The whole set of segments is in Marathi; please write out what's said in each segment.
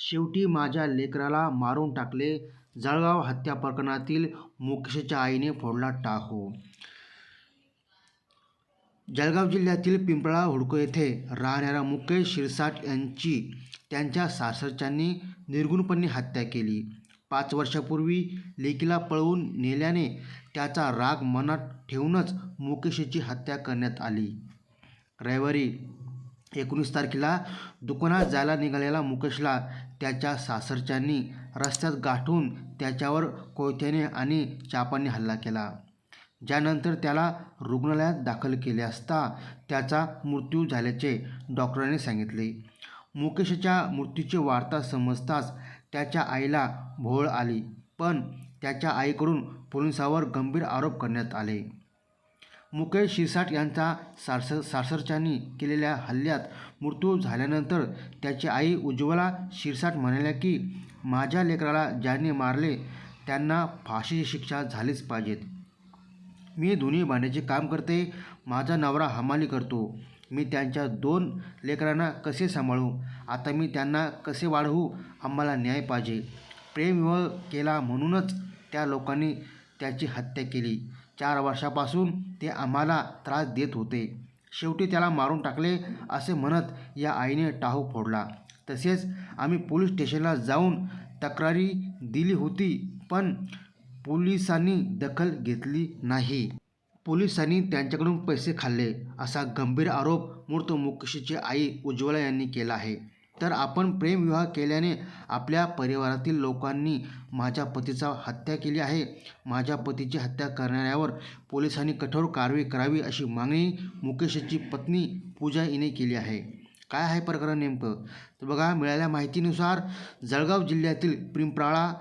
शेवटी माझ्या लेकराला मारून टाकले. जळगाव हत्या प्रकरणातील मुकेशच्या आईने फोडला टाहो. जळगाव जिल्ह्यातील पिंपळा हुडको येथे राहणाऱ्या मुकेश शिरसाट यांची त्यांच्या सासरच्यांनी निर्गुणपणे हत्या केली. पाच वर्षापूर्वी लेकीला पळवून नेल्याने त्याचा राग मनात ठेवूनच मुकेशची हत्या करण्यात आली. रविवारी एकोणीस तारखेला दुकानात जायला निघालेला मुकेशला त्याच्या सासरच्यांनी रस्त्यात गाठून त्याच्यावर कोयत्याने आणि चापाने हल्ला केला. ज्यानंतर त्याला रुग्णालयात दाखल केले असता त्याचा मृत्यू झाल्याचे डॉक्टरांनी सांगितले. मुकेशच्या मृत्यूची वार्ता समजताच त्याच्या आईला भोळ आली पण त्याच्या आईकडून पोलिसावर गंभीर आरोप करण्यात आले. मुकेश शिरसाट यांचा सारसर सासरच्यांनी केलेल्या हल्ल्यात मृत्यू झाल्यानंतर त्याची आई उज्ज्वला शिरसाट म्हणाल्या की माझ्या लेकराला ज्यांनी मारले त्यांना फाशीची शिक्षा झालीच पाहिजेत. मी धुनी भांड्याचे काम करते माझा नवरा हमाली करतो. मी त्यांच्या दोन लेकरांना कसे सांभाळू? आता मी त्यांना कसे वाढवू? आम्हाला न्याय पाहिजे. प्रेमविवाह केला म्हणूनच त्या लोकांनी त्याची हत्या केली. चार वर्षापासून ते आम्हाला त्रास देत होते. शेवटी त्याला मारून टाकले असे म्हणत या आईने टाहू फोडला. तसेच आम्ही पोलीस स्टेशनला जाऊन तक्रारी दिली होती पण पोलिसांनी दखल घेतली नाही. पोलिसांनी त्यांच्याकडून पैसे खाल्ले असा गंभीर आरोप मूर्त मुकेशची आई उज्ज्वला यांनी केला आहे. तर आपण प्रेमविवाह केल्याने आपल्या परिवारातील लोकांनी माझ्या पतीचा हत्या केली आहे. माझ्या पतीची हत्या करणाऱ्यावर पोलिसांनी कठोर कारवाई करावी अशी मागणी मुकेशची पत्नी पूजा हिने केली आहे. काय आहे प्रकरण नेमकं? तर बघा मिळाल्या माहितीनुसार जळगाव जिल्ह्यातील पिंपराळा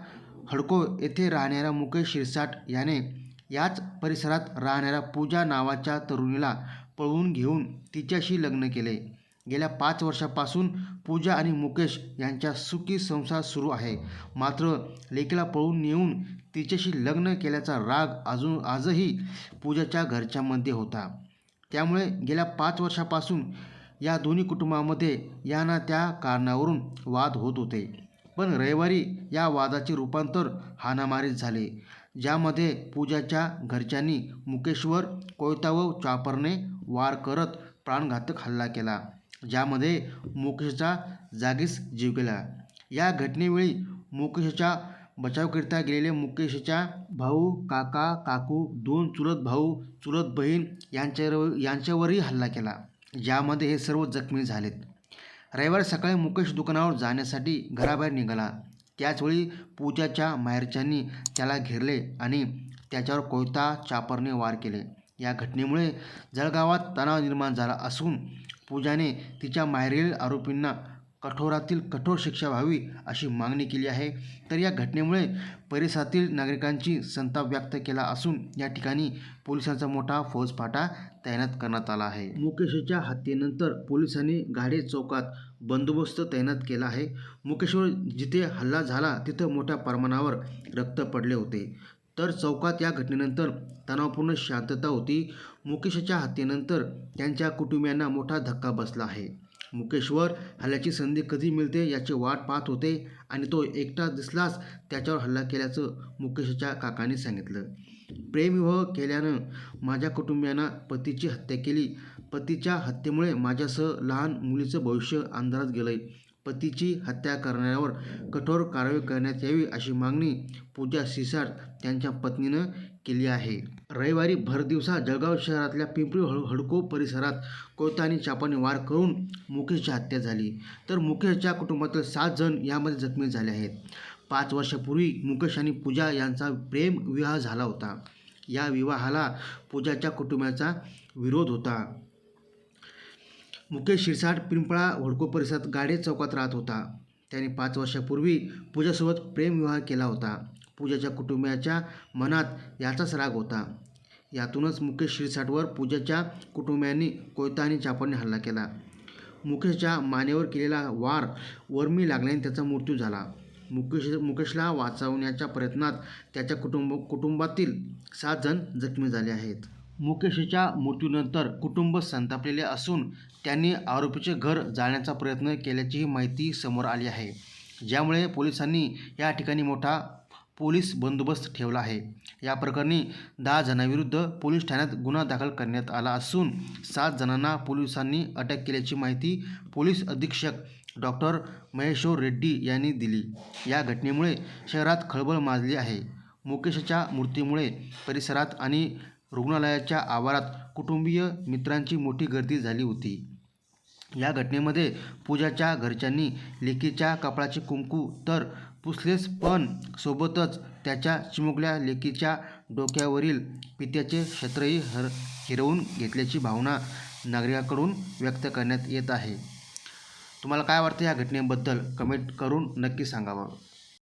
हडको येथे राहणाऱ्या मुकेश शिरसाट याने याच परिसरात राहणाऱ्या पूजा नावाच्या तरुणीला पळवून घेऊन तिच्याशी लग्न केले. गेल्या पाच वर्षापासून पूजा आणि मुकेश यांच्या सुखी संसार सुरू आहे. मात्र लेकीला पळून नेऊन तिच्याशी लग्न केल्याचा राग अजून आजही पूजाच्या घरच्यामध्ये होता. त्यामुळे गेल्या पाच वर्षापासून या दोन्ही कुटुंबामध्ये या ना त्या कारणावरून वाद होत होते. पण रविवारी या वादाचे रूपांतर हानामारीत झाले ज्यामध्ये पूजाच्या घरच्यांनी मुकेशवर कोयता व चापरने वार करत प्राणघातक हल्ला केला. ज्यामध्ये मुकेशचा जागीच जीव गेला. या घटनेवेळी मुकेशच्या बचावकरिता गेलेले मुकेशच्या भाऊ काका काकू दोन चुलत भाऊ चुलत बहीण यांच्यावर यांच्यावरही हल्ला केला ज्यामध्ये हे सर्व जखमी झालेत. रविवारी सकाळी मुकेश दुकानावर जाण्यासाठी घराबाहेर निघाला. त्याचवेळी पूजाच्या माहेरच्यांनी त्याला घेरले आणि त्याच्यावर कोयता चापरने वार केले. या घटनेमुळे जळगावात तणाव निर्माण झाला असून पूजाने तिच्या माहेरील आरोपींना कठोरातील कठोर शिक्षा व्हावी अशी मागणी केली आहे. तर या घटनेमुळे परिसरातील नागरिकांची संताप व्यक्त केला असून या ठिकाणी पोलिसांचा मोठा फौजफाटा तैनात करण्यात आला आहे. मुकेशच्या हत्येनंतर पोलिसांनी गाडे चौकात बंदोबस्त तैनात केला आहे. मुकेशवर जिथे हल्ला झाला तिथं मोठ्या प्रमाणावर रक्त पडले होते. तर चौकात या घटनेनंतर तणावपूर्ण शांतता होती. मुकेशच्या हत्येनंतर त्यांच्या कुटुंबियांना मोठा धक्का बसला आहे. मुकेशवर हल्ल्याची संधी कधी मिळते याची वाट पाहत होते आणि तो एकटा दिसलाच त्याच्यावर हल्ला केल्याचं मुकेशच्या काकांनी सांगितलं. प्रेमविवाह केल्यानं माझ्या कुटुंबियांना पतीची हत्या केली. पतीच्या हत्येमुळे माझ्यासह लहान मुलीचं भविष्य अंधारात गेलंय. पतीची हत्या करणाऱ्यावर कठोर कारवाई करण्यात यावी अशी मागणी पूजा सिसाड त्यांच्या पत्नीनं केली आहे. रविवारी भरदिवसा जळगाव शहरातल्या पिंपरी हड हडको परिसरात कोयता आणि चापाने वार करून मुकेशची हत्या झाली. तर मुकेशच्या कुटुंबातील सात जण यामध्ये जखमी झाले आहेत. पाच वर्षापूर्वी मुकेश आणि पूजा यांचा प्रेम विवाह झाला होता. या विवाहाला पूजाच्या कुटुंबाचा विरोध होता. मुकेश शिरसाट पिंपळा होडको परिसरात गाडे चौकात राहत होता. त्याने पाच वर्षापूर्वी पूजासोबत प्रेमविवाह केला होता. पूजाच्या कुटुंबियाच्या मनात याचाच राग होता. यातूनच मुकेश शिरसाटवर पूजाच्या कुटुंबियांनी कोयता आणि चापाने हल्ला केला. मुकेशच्या मानेवर केलेला वार वर्मी लागल्याने त्याचा मृत्यू झाला. मुकेश मुकेशला वाचवण्याच्या प्रयत्नात त्याच्या कुटुंब कुटुंबातील सात जण जखमी झाले आहेत. मुकेशच्या मृत्यूनंतर कुटुंब संतापलेले असून त्यांनी आरोपीचे घर जाण्याचा प्रयत्न केल्याचीही माहिती समोर आली आहे. ज्यामुळे पोलिसांनी या ठिकाणी मोठा पोलीस बंदोबस्त ठेवला आहे. या प्रकरणी दहा जणांविरुद्ध पोलीस ठाण्यात गुन्हा दाखल करण्यात आला असून सात जणांना पोलिसांनी अटक केल्याची माहिती पोलीस अधीक्षक डॉक्टर महेश्वर रेड्डी यांनी दिली. या घटनेमुळे शहरात खळबळ माजली आहे. मुकेशच्या मृत्यूमुळे परिसरात आणि रुग्णालयाच्या आवारात कुटुंबीय मित्रांची मोठी गर्दी झाली होती. या घटनेमध्ये पूजाच्या घरच्यांनी लेकीच्या कपाळाचे कुंकू तर पुसलेच पण सोबतच त्याच्या चिमुकल्या लेकीच्या डोक्यावरील पित्याचे क्षेत्रही हर हिरवून घेतल्याची भावना नागरिकांकडून व्यक्त करण्यात येत आहे. तुम्हाला काय वाटतं या घटनेबद्दल कमेंट करून नक्की सांगावं.